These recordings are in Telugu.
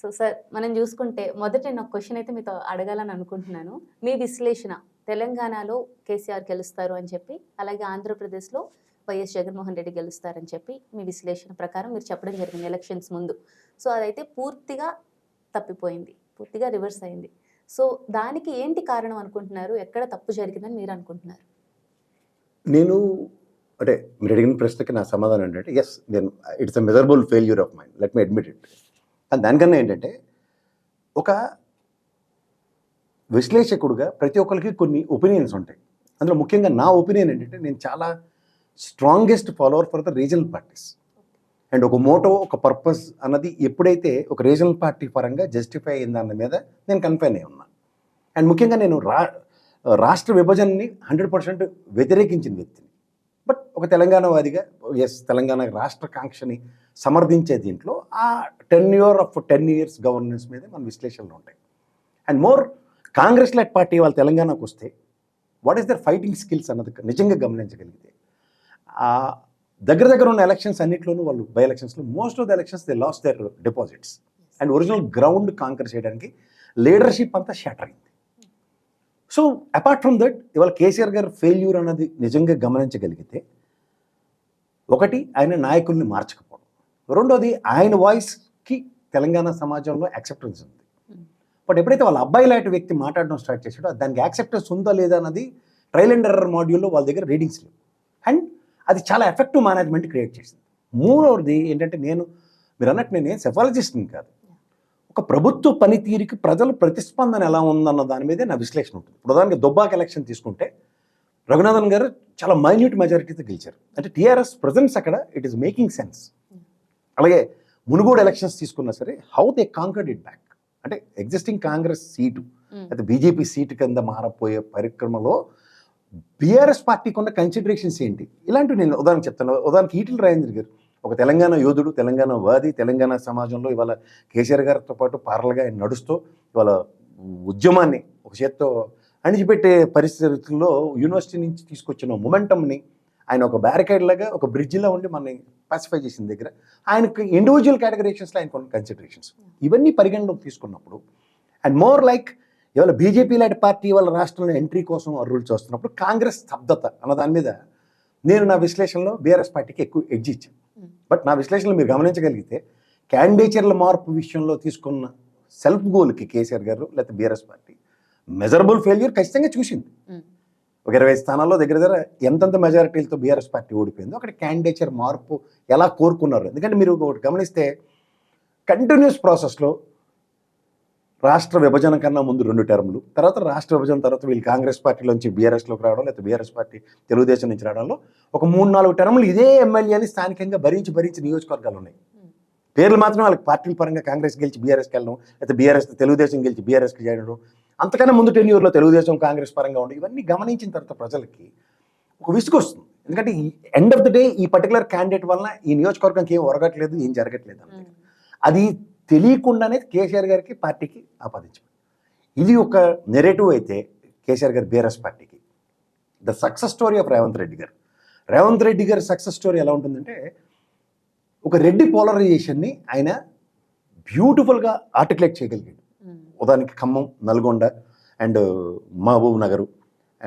సో సార్ మనం చూసుకుంటే మొదట నేను ఒక క్వశ్చన్ అయితే మీతో అడగాలని అనుకుంటున్నాను. మీ విశ్లేషణ తెలంగాణలో కేసీఆర్ గెలుస్తారు అని చెప్పి అలాగే ఆంధ్రప్రదేశ్లో వైఎస్ జగన్మోహన్ రెడ్డి గెలుస్తారని చెప్పి మీ విశ్లేషణ ప్రకారం మీరు చెప్పడం జరిగింది ఎలక్షన్స్ ముందు. సో అదైతే పూర్తిగా తప్పిపోయింది పూర్తిగా రివర్స్ అయింది. సో దానికి ఏంటి కారణం అనుకుంటున్నారు? ఎక్కడ తప్పు జరిగిందని మీరు అనుకుంటున్నారు? నేను అంటే మీరు అడిగిన ప్రశ్నకి నా సమాధానం ఏంటంటే ఎస్ నేను it's a measurable failure of mind let me admit it కానీ దానికన్నా ఏంటంటే ఒక విశ్లేషకుడుగా ప్రతి ఒక్కరికి కొన్ని ఒపీనియన్స్ ఉంటాయి. అందులో ముఖ్యంగా నా ఒపీనియన్ ఏంటంటే నేను చాలా strongest follower for the regional parties and ఒక మోటో ఒక పర్పస్ అన్నది ఎప్పుడైతే ఒక రీజనల్ పార్టీ పరంగా జస్టిఫై అయిందన్న మీద నేను కన్ఫైన్ అయి ఉన్నాను అండ్ ముఖ్యంగా నేను రా రాష్ట్ర విభజనని హండ్రెడ్ పర్సెంట్ వ్యతిరేకించిన వ్యక్తిని. బట్ ఒక తెలంగాణవాదిగా ఎస్ తెలంగాణ రాష్ట్ర కాంక్షని సమర్థించే దీంట్లో ఆ ten year of ten years governance మీద మన విశ్లేషణలు ఉంటాయి. And more Congress led party వాళ్ళు తెలంగాణకు వస్తే what is their fighting skills అన్నది నిజంగా గమనించగలిగితే ఆ దగ్గర దగ్గర ఉన్న ఎలక్షన్స్ అన్నింటిలోనూ వాళ్ళు బై ఎలక్షన్స్లో most of the elections they lost their deposits and original ground conquer చేయడానికి లీడర్షిప్ అంతా షాటర్ అయింది. సో అపార్ట్ ఫ్రమ్ దట్ ఇవాళ కేసీఆర్ గారు ఫెయిల్యూర్ అన్నది నిజంగా గమనించగలిగితే ఒకటి ఆయన నాయకుల్ని మార్చకపోవడం రెండోది ఆయన వాయిస్కి తెలంగాణ సమాజంలో యాక్సెప్టెన్స్ ఉంది. బట్ ఎప్పుడైతే వాళ్ళ అబ్బాయి లాంటి వ్యక్తి మాట్లాడడం స్టార్ట్ చేశాడో దానికి యాక్సెప్టెన్స్ ఉందా లేదా అన్నది ట్రయల్ అండ్ ఎర్రర్ మాడ్యూల్లో వాళ్ళ దగ్గర రీడింగ్స్ లేవు. అండ్ అది చాలా ఎఫెక్టివ్ మేనేజ్మెంట్ క్రియేట్ చేసింది. మూడవది ఏంటంటే నేను మీరు అన్నట్టు నేను సెఫాలజిస్ట్ని కాదు. ఒక ప్రభుత్వ పనితీరుకి ప్రజల ప్రతిస్పందన ఎలా ఉందన్న దాని మీదే నా విశ్లేషణ ఉంటుంది. ఉదాహరణకి దుబ్బాక ఎలక్షన్ తీసుకుంటే రఘునాథన్ గారు చాలా మైన్యూట్ మెజారిటీతో గెలిచారు. అంటే టీఆర్ఎస్ ప్రజెన్స్ అక్కడ ఇట్ ఈస్ మేకింగ్ సెన్స్ అలాగే మునుగోడు ఎలక్షన్స్ తీసుకున్నా సరే how they conquered it back అంటే ఎగ్జిస్టింగ్ కాంగ్రెస్ సీటు అయితే బీజేపీ సీటు కింద మారపోయే పరిక్రమలో బీఆర్ఎస్ పార్టీకి ఉన్న కన్సిడరేషన్స్ ఏంటి? ఇలాంటివి నేను ఉదాహరణ చెప్తాను. ఉదాహరణకి ఈటల రాజేంద్ర గారు ఒక తెలంగాణ యోధుడు తెలంగాణ వాది తెలంగాణ సమాజంలో ఇవాళ కేసీఆర్ గారితో పాటు పార్లగా ఆయన నడుస్తూ ఇవాళ ఉద్యమాన్ని ఒక చేత్తో అణిచిపెట్టే పరిస్థితుల్లో యూనివర్సిటీ నుంచి తీసుకొచ్చిన మొమెంటమ్ని ఆయన ఒక బ్యారికేడ్ లాగా ఒక బ్రిడ్జిలో ఉండి మనని పాసిఫై చేసిన దగ్గర ఆయనకు ఇండివిజువల్ కేటగరేషన్స్లో ఆయన కొన్ని కన్సిడరేషన్స్ ఇవన్నీ పరిగణలోకి తీసుకున్నప్పుడు అండ్ మోర్ లైక్ ఇవాళ బీజేపీ లాంటి పార్టీ వాళ్ళ రాష్ట్రంలో ఎంట్రీ కోసం రూల్ చేస్తున్నప్పుడు కాంగ్రెస్ స్తబ్దత అన్న దాని మీద నేను నా విశ్లేషణలో బీఆర్ఎస్ పార్టీకి ఎక్కువ ఎడ్జ్ ఇచ్చాను. బట్ నా విశ్లేషణలో మీరు గమనించగలిగితే క్యాండిడేచర్ల మార్పు విషయంలో తీసుకున్న సెల్ఫ్ గోల్కి కేసీఆర్ గారు లేకపోతే బీఆర్ఎస్ పార్టీ మెజరబుల్ ఫెయిల్యూర్ ఖచ్చితంగా చూసింది. ఒక ఇరవై స్థానాల్లో దగ్గర దగ్గర ఎంతెంత మెజారిటీలతో బీఆర్ఎస్ పార్టీ ఓడిపోయిందో అక్కడ క్యాండిడేచర్ మార్పు ఎలా కోరుకున్నారు? ఎందుకంటే మీరు ఒకటి గమనిస్తే కంటిన్యూస్ ప్రాసెస్లో రాష్ట్ర విభజన కన్నా ముందు రెండు టర్ములు తర్వాత రాష్ట్ర విభజన తర్వాత వీళ్ళు కాంగ్రెస్ పార్టీలోంచి బీఆర్ఎస్లోకి రావడం లేకపోతే బీఆర్ఎస్ పార్టీ తెలుగుదేశం నుంచి రావడంలో ఒక మూడు నాలుగు టర్ములు ఇదే ఎమ్మెల్యేని స్థానికంగా భరించి భరించి నియోజకవర్గాలు ఉన్నాయి. పేర్లు మాత్రం వాళ్ళకి పార్టీల పరంగా కాంగ్రెస్ గెలిచి బీఆర్ఎస్కి వెళ్ళడం లేకపోతే బీఆర్ఎస్ తెలుగుదేశం గెలిచి బీఆర్ఎస్కి చేయడం అంతకన్నా ముందు టెన్యూర్లో తెలుగుదేశం కాంగ్రెస్ పరంగా ఉండి ఇవన్నీ గమనించిన తర్వాత ప్రజలకి ఒక విసుగు వస్తుంది ఎందుకంటే ఈ ఎండ్ ఆఫ్ ద డే ఈ పర్టికులర్ క్యాండిడేట్ వలన ఈ నియోజకవర్గంకి ఏం ఒరగట్లేదు ఏం జరగట్లేదు అంటే అది తెలియకుండానే కేసీఆర్ గారికి పార్టీకి ఆపాదించారు ఇది ఒక నెరేటివ్ అయితే కేసీఆర్ గారి బీఆర్ఎస్ పార్టీకి. The success story of Revanth Reddy garu. Revanth Reddy గారి సక్సెస్ స్టోరీ ఎలా ఉంటుందంటే ఒక రెడ్డి పోలరైజేషన్ని ఆయన బ్యూటిఫుల్గా ఆర్టికులేట్ చేయగలిగాడు. ఉదాహరణకి Khammam Nalgonda and Mahabubnagar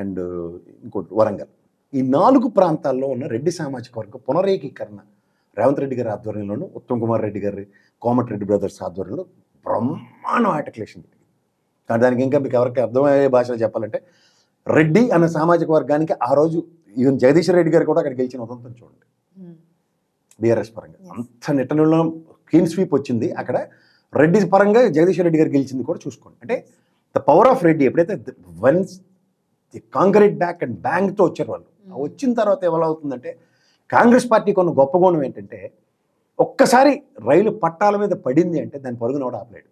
and ఇంకోటి వరంగల్. ఈ నాలుగు ప్రాంతాల్లో ఉన్న రెడ్డి సామాజిక వర్గ పునరేకీకరణ రేవంత్ రెడ్డి గారి ఆధ్వర్యంలోను ఉత్తమ్ కుమార్ రెడ్డి గారి కోమటిరెడ్డి బ్రదర్స్ ఆధ్వర్యంలో బ్రహ్మాండం ఆర్టికులేషన్ జరిగింది. కానీ దానికి ఇంకా మీకు ఎవరికి అర్థమయ్యే భాషలో చెప్పాలంటే రెడ్డి అన్న సామాజిక వర్గానికి ఆ రోజు ఈవెన్ జగదీశ్వర్ రెడ్డి గారు కూడా అక్కడ గెలిచిన ఉదంతం చూడండి. బీఆర్ఎస్ పరంగా. అంత నిట్టనులో క్లీన్ స్వీప్ వచ్చింది. అక్కడ రెడ్డి పరంగా జగదీశ్వర్ రెడ్డి గారు గెలిచింది కూడా చూసుకోండి. అంటే ద పవర్ ఆఫ్ రెడ్డి ఎప్పుడైతే once the concrete back and బ్యాంక్తో వచ్చారు వాళ్ళు. వచ్చిన తర్వాత ఎలా అవుతుందంటే కాంగ్రెస్ పార్టీకి ఉన్న గొప్ప గుణం ఏంటంటే ఒక్కసారి రైలు పట్టాల మీద పడింది అంటే దాని పరుగున కూడా ఆపలేడు.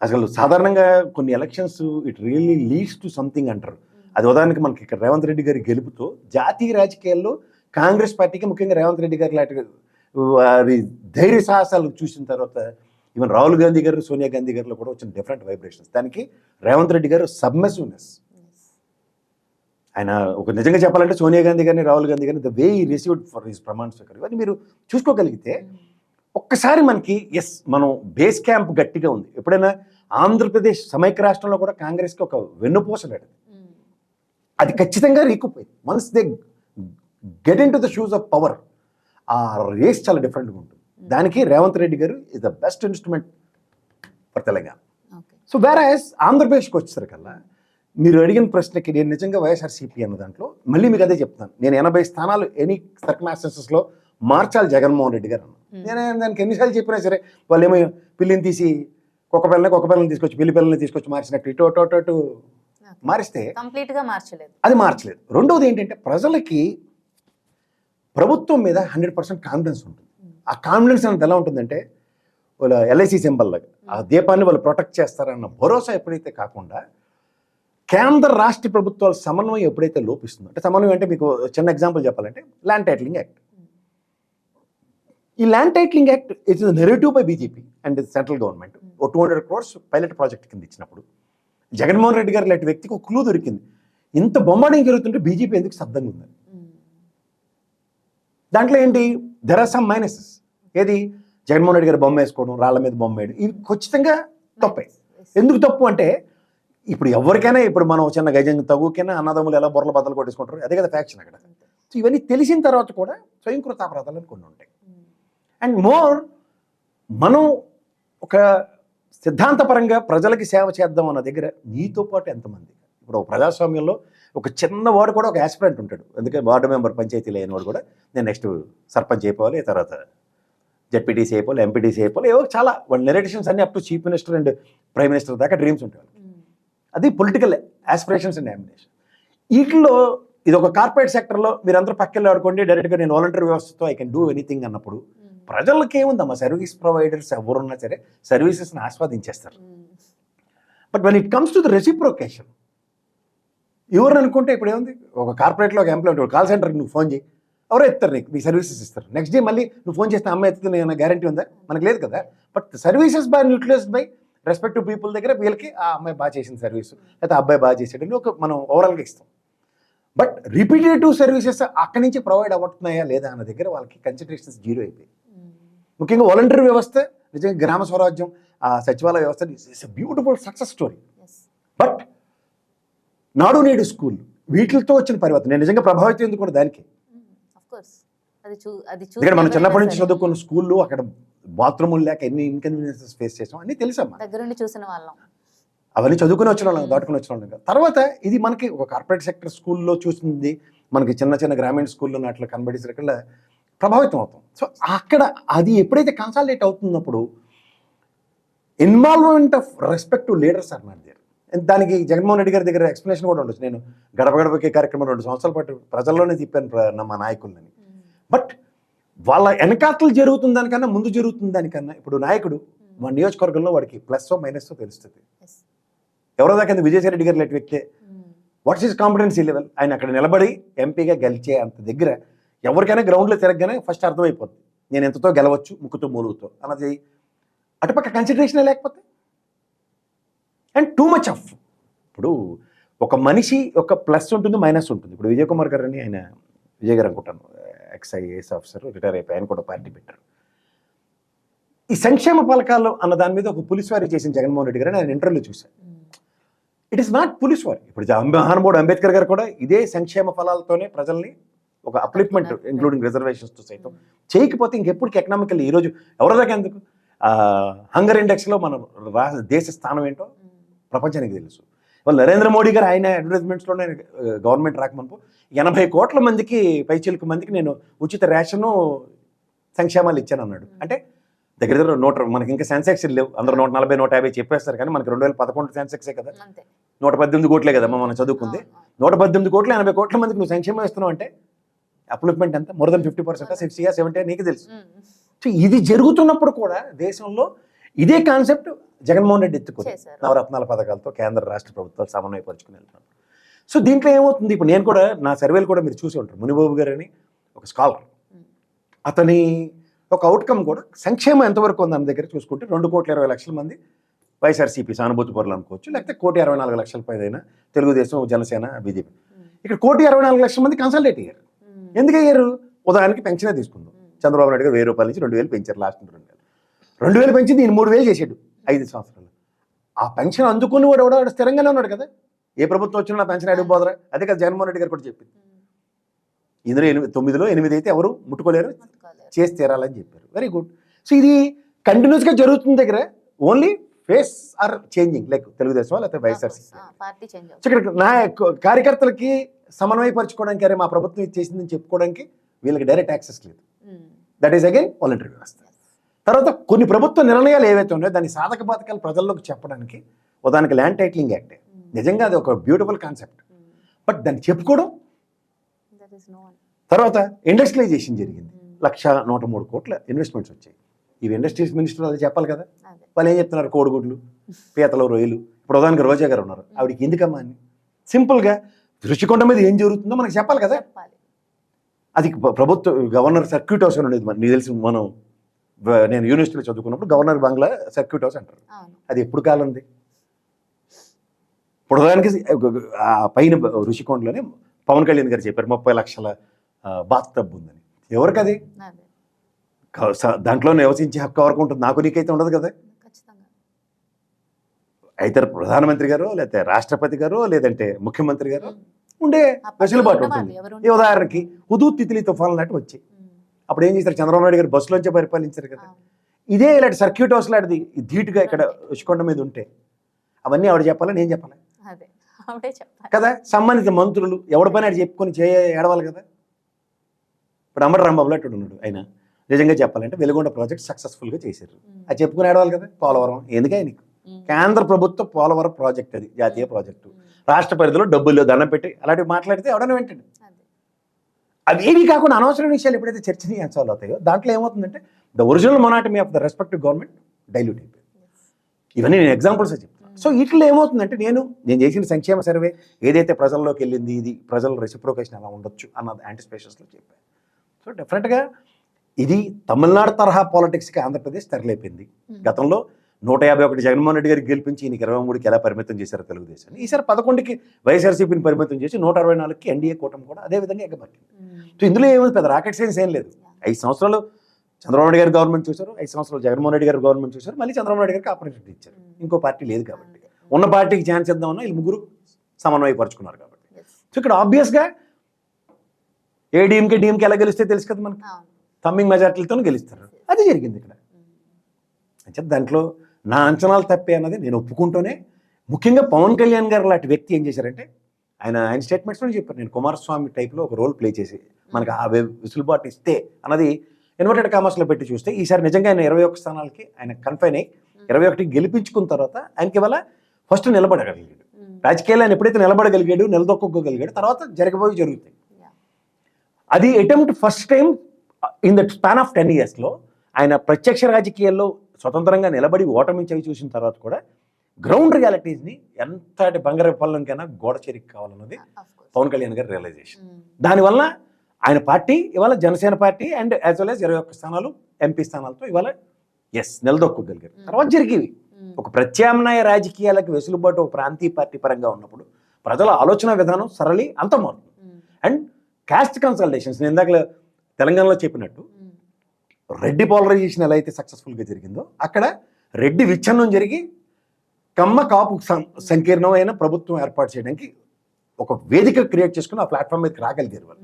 అసలు సాధారణంగా కొన్ని elections it really leads to something అంటారు. అది ఉదాహరణకి మనకి ఇక్కడ రేవంత్ రెడ్డి గారి గెలుపుతో జాతీయ రాజకీయాల్లో కాంగ్రెస్ పార్టీకి ముఖ్యంగా రేవంత్ రెడ్డి గారి లాంటి వారి ధైర్య సాహసాలు చూసిన తర్వాత ఈవెన్ రాహుల్ గాంధీ గారు సోనియా గాంధీ గారిలో కూడా వచ్చిన డిఫరెంట్ వైబ్రేషన్స్ దానికి రేవంత్ రెడ్డి గారు సబ్మెసివ్నెస్ ఆయన ఒక నిజంగా చెప్పాలంటే సోనియా గాంధీ గారిని రాహుల్ గాంధీ గారిని ద వే ఈ రిసీవ్డ్ ఫర్ హిస్ ప్రమాణ స్వీకారం ఇవన్నీ మీరు చూసుకోగలిగితే ఒక్కసారి మనకి ఎస్ మనం బేస్ క్యాంప్ గట్టిగా ఉంది. ఎప్పుడైనా ఆంధ్రప్రదేశ్ సమైక్య రాష్ట్రంలో కూడా కాంగ్రెస్కి ఒక వెన్నుపూస పెట్టింది అది ఖచ్చితంగా రీకుపోయింది once they get in to the shoes of power ఆ రేస్ చాలా డిఫరెంట్గా ఉంటుంది. దానికి Revanth Reddy garu is the best instrument for Telangana so వేరాయస్ ఆంధ్రప్రదేశ్కి వచ్చేసరికల్లా మీరు అడిగిన ప్రశ్నకి నేను నిజంగా వైఎస్ఆర్సీపీ అన్న దాంట్లో మళ్ళీ మీకు అదే చెప్తాను. నేను ఎనభై స్థానాలు ఎనీ సర్కమాస్టెన్సెస్లో మార్చాలి జగన్మోహన్ రెడ్డి గారు అన్న నేను దానికి ఎన్నిసార్లు చెప్పినా సరే వాళ్ళు ఏమో పిల్లిని తీసి కుక్క పిల్లని కుక్క పిల్లని తీసుకొచ్చి పిల్లి పిల్లని తీసుకొచ్చి మార్చినట్టు ఇటు అటు అటు అటు మారిస్తే కంప్లీట్గా మార్చలేదు. అది మార్చలేదు. రెండవది ఏంటంటే ప్రజలకి ప్రభుత్వం మీద హండ్రెడ్ పర్సెంట్ కాన్ఫిడెన్స్ ఉంటుంది. ఆ కాన్ఫిడెన్స్ అనేది ఎలా ఉంటుందంటే వాళ్ళ ఎల్ఐసి సింబల్ లాగా ఆ దీపాన్ని వాళ్ళు ప్రొటెక్ట్ చేస్తారన్న భరోసా ఎప్పుడైతే కాకుండా కేంద్ర రాష్ట్ర ప్రభుత్వాల సమన్వయం ఎప్పుడైతే లోపిస్తుందో అంటే సమన్వయం అంటే మీకు చిన్న ఎగ్జాంపుల్ చెప్పాలంటే ల్యాండ్ టైటిలింగ్ యాక్ట్ ఈ land titling act it's narrative by BJP and central government oh two hundred crores pilot project కింద ఇచ్చినప్పుడు జగన్మోహన్ రెడ్డి గారు లాంటి వ్యక్తికి ఒక క్లూ దొరికింది. ఇంత బొమ్మడం జరుగుతుంటే బీజేపీ ఎందుకు శబ్దంగా ఉంది? దాంట్లో ఏంటి? దెర్ ఆర్ సమ్ మైనసెస్ ఏది? జగన్మోహన్ రెడ్డి గారు బొమ్మ వేసుకోవడం రాళ్ళ మీద బొమ్మ వేయడం ఇవి ఖచ్చితంగా తప్పే. ఎందుకు తప్పు అంటే ఇప్పుడు ఎవరికైనా ఇప్పుడు మనం చిన్న గజం తగుకైనా అన్నదమ్ములు ఎలా బొర్రల బద్దలు కొట్టేసుకుంటారు అదే కదా ఫ్యాక్షన్ అక్కడ. సో ఇవన్నీ తెలిసిన తర్వాత కూడా స్వయంకృత అపరాధాలు కొన్ని ఉంటాయి. అండ్ మోర్ మనం ఒక సిద్ధాంతపరంగా ప్రజలకి సేవ చేద్దాం అన్న దగ్గర నీతో పాటు ఎంతమంది? ఇప్పుడు ప్రజాస్వామ్యంలో ఒక చిన్న వాడు కూడా ఒక యాస్పిరెంట్ ఉంటాడు. అందుకే వార్డు మెంబర్ పంచాయతీ లేని వాడు కూడా నేను నెక్స్ట్ సర్పంచ్ అయిపోవాలి తర్వాత జెడ్పీటీసీ అయిపోవాలి ఎంపీటీసీ అయిపోవాలి ఏవో చాలా వాళ్ళ నెరేటిషన్స్ అన్ని up to chief minister and prime minister దాకా డ్రీమ్స్ ఉంటాయి వాళ్ళకి. అది పొలిటికల్ ఆస్పిరేషన్స్ అండ్ అంబినేషన్ వీటిలో ఇది ఒక కార్పొరేట్ సెక్టర్లో మీరందరూ పక్కన ఆడుకోండి డైరెక్ట్గా నేను వాలంటీర్ వ్యవస్థతో ఐ కెన్ డూ ఎనీథింగ్ అన్నప్పుడు ప్రజలకి ఏముందమ్మా సర్వీస్ ప్రొవైడర్స్ ఎవరున్నా సరే సర్వీసెస్ని ఆస్వాదించేస్తారు. But when it comes to the reciprocation ఎవరు అనుకుంటే ఇప్పుడు ఏముంది? ఒక కార్పొరేట్లో ఒక ఎంప్లాయ్ ఉంటాడు కాల్ సెంటర్కి నువ్వు ఫోన్ చేయి ఎవరో ఎత్తారు నీకు మీ సర్వీసెస్ ఇస్తారు. నెక్స్ట్ డే మళ్ళీ నువ్వు ఫోన్ చేస్తే అమ్మాయి ఎత్తుంది నేను గ్యారంటీ ఉందా? మనకు లేదు కదా. But services by utilized by respective people దగ్గర వీళ్ళకి ఆ అమ్మాయి బాగా చేసిన సర్వీస్ లేకపోతే ఆ అబ్బాయి బాగా చేసాడని ఒక మనం ఓవరాల్గా ఇస్తాం. బట్ రిపీటేటివ్ సర్వీసెస్ అక్కడి నుంచి ప్రొవైడ్ అవ్వతున్నాయా లేదా అన్న దగ్గర వాళ్ళకి కన్సిడరేషన్స్ జీరో అయిపోయి ముఖ్యంగా వాలంటీర్ వ్యవస్థ నిజంగా గ్రామ స్వరాజ్యం ఆ సచివాలయ వ్యవస్థ it's beautiful success story but Nadu Nedu school. వీటితో వచ్చిన పరివర్తన. నేను నిజంగా ప్రభావితం ఎందుకు దానికి? మనం చిన్నప్పటి నుంచి చదువుకున్న స్కూల్లో అక్కడ బాత్రూములు లేక ఎన్ని ఇన్కన్వీనియన్సెస్ ఫేస్ చేసాం. అన్నీ తెలుసమ్మా దగ్గరుండి చూసిన వాళ్ళం. అవన్నీ చదువుకుని వచ్చిన వాళ్ళం దాటుకుని వచ్చిన వాళ్ళం. తర్వాత ఇది మనకి ఒక కార్పొరేట్ సెక్టర్ స్కూల్లో చూసింది మనకి చిన్న చిన్న గ్రామీణ స్కూల్లో అట్లా కనబడేసరికల్లా ప్రభావితం అవుతాం. సో అక్కడ అది ఎప్పుడైతే కన్సాలిడేట్ అవుతున్నప్పుడు involvement of respect to leaders there దానికి జగన్మోహన్ రెడ్డి గారి దగ్గర ఎక్స్ప్లెనేషన్ కూడా ఉండొచ్చు. నేను గడప గడపకి కార్యక్రమం రెండు సంవత్సరాల పాటు ప్రజల్లోనే తిప్పాను మా నాయకులని. బట్ వాళ్ళ వెనకాతలు జరుగుతుంది దానికన్నా ముందు జరుగుతుంది దానికన్నా ఇప్పుడు నాయకుడు మా నియోజకవర్గంలో వాడికి ప్లస్ మైనస్ తెలుస్తుంది. ఎవరో దాకా విజయసాయి రెడ్డి గారు లాంటి వ్యక్తే. వాట్స్ ఇస్ కాంపిటెన్సీ లెవెల్ ఆయన అక్కడ నిలబడి ఎంపీగా గెలిచే అంత దగ్గర ఎవరికైనా గ్రౌండ్లో తిరగగానే ఫస్ట్ అర్థమైపోతుంది నేను ఎంతతో గెలవచ్చు ముక్కుతో మూలుగుతో. అన్నది అటుపక్క కన్సిడరేషనే లేకపోతే అండ్ టూ మచ్ ఆఫ్. ఇప్పుడు ఒక మనిషి ఒక ప్లస్ ఉంటుంది మైనస్ ఉంటుంది. ఇప్పుడు విజయ్ కుమార్ గారు అని ఆయన విజయ్ గారు అనుకుంటాను. ఎక్స్ఐఏఎస్ ఆఫీసర్ రిటైర్ అయిపోయి ఆయన కూడా పార్టీ పెట్టారు. ఈ సంక్షేమ పథకాలు అన్న దాని మీద ఒక పులిస్ వారి చేసిన జగన్మోహన్ రెడ్డి గారు ఆయన ఇంటర్వ్యూలో చూశాను it is not police war. ఇప్పుడు మహానుభావుడు అంబేద్కర్ గారు కూడా ఇదే సంక్షేమ ఫలాలతోనే ప్రజల్ని ఒక అప్లిప్మెంట్ ఇంక్లూడింగ్ రిజర్వేషన్స్తో సైతం చేయకపోతే ఇంకెప్పటికి ఎకనామికల్ ఈరోజు ఎవరి దాకా ఎందుకు? హంగర్ ఇండెక్స్లో మన దేశ స్థానం ఏంటో ప్రపంచానికి తెలుసు. వాళ్ళు నరేంద్ర మోడీ గారు ఆయన అడ్వర్టైజ్మెంట్స్లోనే గవర్నమెంట్ రాకమనుకో ఎనభై కోట్ల మందికి పైచిలకు మందికి నేను ఉచిత రేషను సంక్షేమాలు ఇచ్చాను అన్నాడు అంటే దగ్గర దగ్గర నూట మనకి ఇంకా సెన్సెక్స్ లేవు. అందరూ నూట నలభై నూట యాభై చెప్పేస్తారు కానీ మనకి రెండు వేల పదకొండు సెన్సెక్సే కదా? నూట పద్దెనిమిది కోట్లే కదమ్మా మనం చదువుకుంది. నూట పద్దెనిమిది కోట్ల ఎనభై కోట్ల మందికి నువ్వు సంక్షేమం ఇస్తున్నావు అంటే అప్లిప్మెంట్ ఎంత? మోర్ దెన్ ఫిఫ్టీ పర్సెంట్ సిక్స్టీయా సెవెంటీ నీకు తెలుసు. సో ఇది జరుగుతున్నప్పుడు కూడా దేశంలో ఇదే కాన్సెప్ట్ జగన్మోహన్ రెడ్డి ఎత్తుకుంది చేశారు. నవరత్నాల పథకాలతో కేంద్ర రాష్ట్ర ప్రభుత్వాలు సమన్వయపరుచుకుని వెళ్తున్నారు సో దీంట్లో ఏమవుతుంది ఇప్పుడు నేను కూడా నా సర్వేలు కూడా మీరు చూసి ఉంటారు మునిబాబు గారు అని ఒక స్కాలర్. అతని ఒక అవుట్కమ్ కూడా సంక్షేమం ఎంతవరకు ఉంది అన్న దగ్గర చూసుకుంటే రెండు కోట్ల ఇరవై లక్షల మంది వైఎస్ఆర్సీపీ సానుభూతి పరులు అనుకోవచ్చు లేకపోతే కోటి అరవై నాలుగు లక్షల పైన తెలుగుదేశం జనసేన బీజేపీ. ఇక్కడ కోటి అరవై నాలుగు లక్షల మంది కన్సల్టేట్ అయ్యారు. ఎందుకు అయ్యారు ఉదాహరణకి పెన్షనే తీసుకుందాం. చంద్రబాబు నాయుడు గారు వెయ్యి రూపాయల నుంచి రెండు వేలు పెంచారు లాస్ట్ రెండు వేలు రెండు వేలు పెంచింది ఈయన మూడు వేలు చేసాడు ఐదు సంవత్సరాలు. ఆ పెన్షన్ అందుకుని వాడు ఎవడో వాడు స్థిరంగానే ఉన్నాడు కదా. ఏ ప్రభుత్వం వచ్చినా నా పెన్షన్ అడిగి పోదరా. అదే కదా జగన్మోహన్ రెడ్డి గారు కూడా చెప్పింది. ఇందులో ఎనిమిది తొమ్మిదిలో ఎనిమిది అయితే ఎవరు ముట్టుకోలేరు? చేసి తీరాలని చెప్పారు. వెరీ గుడ్ సో ఇది కంటిన్యూస్గా జరుగుతుంది దగ్గర. Only faces are changing like Telugu Desam లేకపోతే వైఎస్ఆర్సీ ఇక్కడ నా కార్యకర్తలకి సమన్వయపరచుకోవడానికి అరే మా ప్రభుత్వం ఇది చేసిందని చెప్పుకోవడానికి వీళ్ళకి డైరెక్ట్ యాక్సెస్ లేదు. దట్ ఈస్ అగైన్ వాలంటరీ వ్యవస్థ. తర్వాత కొన్ని ప్రభుత్వ నిర్ణయాలు ఏవైతే ఉన్నాయో దాని సాధక బాధకాలు ప్రజల్లోకి చెప్పడానికి ఉదాహరణకి ల్యాండ్ టైటిలింగ్ యాక్ట్. నిజంగా అది ఒక బ్యూటిఫుల్ కాన్సెప్ట్. బట్ దాన్ని చెప్పుకోవడం తర్వాత ఇండస్ట్రియలైజేషన్ జరిగింది. లక్ష నూట మూడు కోట్ల ఇన్వెస్ట్మెంట్స్ వచ్చాయి. ఇవి ఇండస్ట్రీస్ మినిస్టర్ అది చెప్పాలి కదా? వాళ్ళు ఏం చెప్తున్నారు? కోడిగుడ్లు పీతలు రొయ్యలు. ఇప్పుడు ఉదాహరణకి రోజా గారు ఉన్నారు. ఆవిడకి ఎందుకమ్మా అని. సింపుల్గా రుచికొండ మీద ఏం జరుగుతుందో మనకు చెప్పాలి కదా? అది ప్ర- ప్రభుత్వ గవర్నర్ సర్క్యూట్ హౌస్ అని ఉండేది మన- నీకు తెలిసి మనం నేను యూనివర్సిటీలో చదువుకున్నప్పుడు గవర్నర్ బంగ్లా సర్క్యూట్ హౌస్ అంటారు. అది ఎప్పుడు కాలం ఉంది? ఇప్పుడు ఉదాహరణకి ఆ పైన రుషికొండలోనే పవన్ కళ్యాణ్ గారు చెప్పారు ముప్పై లక్షల బాత్ టబ్ ఉందని. ఎవరికి అది దాంట్లో నివసించే హక్కు ఎవరికి ఉంటుంది? నాకు నీకైతే ఉండదు కదా. అయితే ప్రధానమంత్రి గారు లేకపోతే రాష్ట్రపతి గారు లేదంటే ముఖ్యమంత్రి గారు ఉండే వెసులుబాటు ఉంటుంది. ఉదాహరణకి హుదూ తితిలి తుఫాన్ లాంటి వచ్చాయి. అప్పుడు ఏం చేశారు? చంద్రబాబు నాయుడు గారు బస్సులోంచే పరిపాలించారు కదా. ఇదే ఇలాంటి సర్క్యూట్ హౌస్ లాంటిది ధీటుగా ఇక్కడ ఉష్కొండ మీద ఉంటే. అవన్నీ ఆవిడ చెప్పాలా? నేను చెప్పాలి? కదా? సంబంధిత మంత్రులు ఎవడి పని ఆడు చెప్పుకొని చేయ ఏడవాలి కదా? ఇప్పుడు అమర రాంబాబు లాంటి ఉన్నాడు ఆయన. నిజంగా చెప్పాలంటే వెలుగొండ ప్రాజెక్ట్ సక్సెస్ఫుల్గా చేశారు. అది చెప్పుకుని ఏడవాలి కదా? పోలవరం. ఎందుకే నీకు కేంద్ర ప్రభుత్వ పోలవరం ప్రాజెక్ట్ అది జాతీయ ప్రాజెక్టు. రాష్ట్ర పరిధిలో డబ్బులు దండం పెట్టి అలాంటివి మాట్లాడితే ఎవడన్నా అదే. అవి ఏవి కాకుండా అనవసరమైన విషయాలు ఎప్పుడైతే చర్చనీయాంశాలు అవుతాయో దాంట్లో ఏమవుతుందంటే the original monotony of the respective government dilute అయిపోయింది. ఇవన్నీ నేను ఎగ్జాంపుల్స్ చెప్తాను సో వీటిలో ఏమవుతుందంటే నేను నేను చేసిన సంక్షేమ సర్వే ఏదైతే ప్రజల్లోకి వెళ్ళింది ఇది ప్రజల రెసిప్రోకేషన్ ఎలా ఉండొచ్చు అన్నది యాంటిస్పేషన్స్లో చెప్పాను సో డెఫినెట్గా ఇది తమిళనాడు తరహా పాలిటిక్స్కి ఆంధ్రప్రదేశ్ తెరలేపింది. గతంలో నూట యాభై ఒకటి జగన్మోహన్ రెడ్డి గారికి గెలిపించి ఈయనకి ఇరవై మూడుకి ఎలా పరిమితం చేశారు తెలుగుదేశాన్ని ఈసారి పదకొండుకి వైఎస్ఆర్సీపీని పరిమితం చేసి నూట అరవై నాలుగుకి ఎన్డీఏ కూటమి కూడా అదే విధంగా ఎగబట్టింది సో ఇందులో ఏముంది? పెద్ద రాకెట్ సైన్స్ ఏం లేదు. ఐదు సంవత్సరాలు చంద్రబాబు నాయుడు గారు గవర్నమెంట్ చూశారు ఐదు సంవత్సరాలు జగన్మోహన్ రెడ్డి గారు గవర్నమెంట్ చూశారు మళ్ళీ చంద్రబాబు నాయుడు గారికి ఆపర్చునిటీ ఇచ్చారు. ఇంకో పార్టీ లేదు కాబట్టి. ఉన్న పార్టీకి ఛాన్స్ ఇద్దామన్నా వీళ్ళు ముగ్గురు సమన్వయపరుచుకున్నారు కాబట్టి. సో ఇక్కడ ఆబ్వియస్గా ఏ డీఎంకే డీఎంకే ఎలా గెలిస్తే తెలుసు కదా మనకి? తమ్మింగ్ మెజార్టీలతో గెలుస్తారు. అది జరిగింది ఇక్కడ. అంటే దాంట్లో నా అంచనాలు తప్పే అన్నది నేను ఒప్పుకుంటూనే ముఖ్యంగా పవన్ కళ్యాణ్ గారు లాంటి వ్యక్తి ఏం చేశారంటే ఆయన ఆయన స్టేట్మెంట్స్లో చెప్పారు. నేను కుమారస్వామి టైప్లో ఒక రోల్ ప్లే చేసి మనకు ఆ వెసులుబాటు ఇస్తే అన్నది ఇన్వర్టెడ్ కామర్స్లో పెట్టి చూస్తే ఈసారి నిజంగా ఆయన ఇరవై ఒక్క స్థానాలకి ఆయన కన్ఫైన్ అయ్యి ఇరవై ఒకటికి గెలిపించుకున్న తర్వాత ఆయనకి ఇవాళ ఫస్ట్ నిలబడగలిగాడు. రాజకీయాలు ఆయన ఎప్పుడైతే నిలబడగలిగాడు నిలదొక్కోగలిగాడు తర్వాత జరగబోయి జరుగుతాయి. అది attempt first time in the span of ten ఇయర్స్లో ఆయన ప్రత్యక్ష రాజకీయాల్లో స్వతంత్రంగా నిలబడి ఓటమి చవి చూసిన తర్వాత కూడా గ్రౌండ్ రియాలిటీస్ని ఎంతటి బంగారు పళ్ళంకైనా గోడ చెరికి కావాలన్నది. పవన్ కళ్యాణ్ గారి రియలైజేషన్ Mm. దానివల్ల ఆయన పార్టీ ఇవాళ Janasena party and as well as ఇరవై ఒక్క స్థానాలు ఎంపీ స్థానాలతో ఇవాళ ఎస్ నిలదొక్కోగలిగారు Mm. తర్వాత జరిగేవి Mm. ఒక ప్రత్యామ్నాయ రాజకీయాలకు వెసులుబాటు ఒక ప్రాంతీయ పార్టీ పరంగా ఉన్నప్పుడు ప్రజల ఆలోచన విధానం సరళి అంత మారుతుంది. అండ్ క్యాస్ట్ కన్సల్టేషన్స్ నేను ఇందాక తెలంగాణలో చెప్పినట్టు. రెడ్డి పోలరైజేషన్ ఎలా అయితే సక్సెస్ఫుల్గా జరిగిందో అక్కడ రెడ్డి విచ్ఛిన్నం జరిగి కమ్మ కాపు సంకీర్ణమైన ప్రభుత్వం ఏర్పాటు చేయడానికి ఒక వేదిక క్రియేట్ చేసుకుని ఆ ప్లాట్ఫామ్ మీదకి రాగలిగారు వాళ్ళు.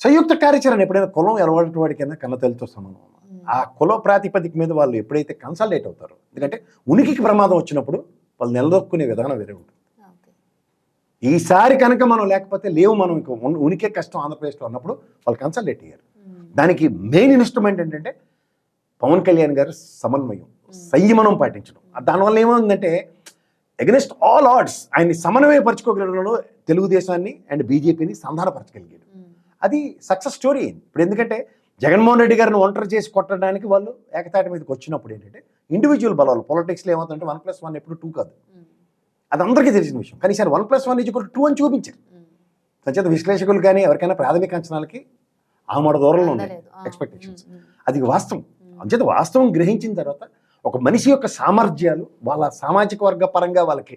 సంయుక్త కార్యాచరణ ఎప్పుడైనా కులం ఎలవాటి వాడికైనా కన్నతల్లితో సమానం. ఆ కుల ప్రాతిపదిక మీద వాళ్ళు ఎప్పుడైతే కన్సల్టేట్ అవుతారో ఎందుకంటే ఉనికికి ప్రమాదం వచ్చినప్పుడు వాళ్ళు నిలదొక్కునే విధానం వేరే ఉంటుంది. ఈసారి కనుక మనం లేకపోతే లేవు మనం ఇంక ఉన్- ఉనికే కష్టం ఆంధ్రప్రదేశ్లో అన్నప్పుడు వాళ్ళు కన్సల్టేట్ అయ్యారు. దానికి మెయిన్ ఇన్స్ట్రుమెంట్ ఏంటంటే పవన్ కళ్యాణ్ గారి సమన్వయం సంయమనం పాటించడం. దానివల్ల ఏమైందంటే అగెనిస్ట్ ఆల్ ఆర్డ్స్ ఆయన్ని సమన్వయపరచుకోగలడంలో తెలుగుదేశాన్ని అండ్ బీజేపీని సంధానపరచగలిగాడు. అది సక్సెస్ స్టోరీ అయింది. ఇప్పుడు ఎందుకంటే జగన్మోహన్ రెడ్డి గారిని ఒంటరి చేసి కొట్టడానికి వాళ్ళు ఏకతాటి మీదకి వచ్చినప్పుడు ఏంటంటే ఇండివిజువల్ బలాలు పొలిటిక్స్లో ఏమవుతుందంటే వన్ ప్లస్ వన్ ఎప్పుడు టూ కాదు. అది అందరికీ తెలిసిన విషయం. కానీ ఈసారి one plus one is two అని చూపించారు. సంచేత విశ్లేషకులు కానీ ఎవరికైనా ప్రాథమిక అంచనాలకి ఆ మూడు దూరంలో ఉన్నాయి. Mm. అది వాస్తవం. అంచేత వాస్తవం గ్రహించిన తర్వాత ఒక మనిషి యొక్క సామర్థ్యాలు వాళ్ళ సామాజిక వర్గ పరంగా వాళ్ళకి.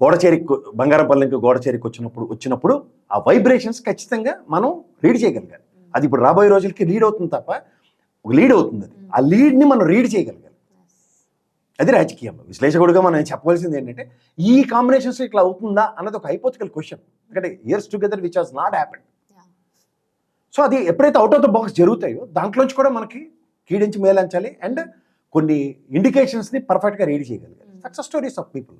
గోడచేరి బంగారం పల్లెంకి గోడచేరికి వచ్చినప్పుడు వచ్చినప్పుడు ఆ వైబ్రేషన్స్ ఖచ్చితంగా మనం రీడ్ చేయగలిగాలి. అది ఇప్పుడు రాబోయే రోజులకి లీడ్ అవుతుంది తప్ప ఒక లీడ్ అవుతుంది అది ఆ లీడ్ని మనం రీడ్ చేయగలగాలి అది రాజకీయంలో విశ్లేషకుడిగా మనం చెప్పవలసింది ఏంటంటే ఈ కాంబినేషన్స్ ఇట్లా అవుతుందా అన్నది ఒక హైపోతికల్ క్వశ్చన్ ఎందుకంటే years together which has not happen Yeah. So అది ఎప్పుడైతే అవుట్ ఆఫ్ ద బాక్స్ జరుగుతాయో దాంట్లోంచి కూడా మనకి కీడించి మేలంచాలి. అండ్ కొన్ని ఇండికేషన్స్ని పర్ఫెక్ట్గా read చేయగలిగాలి. Success stories of people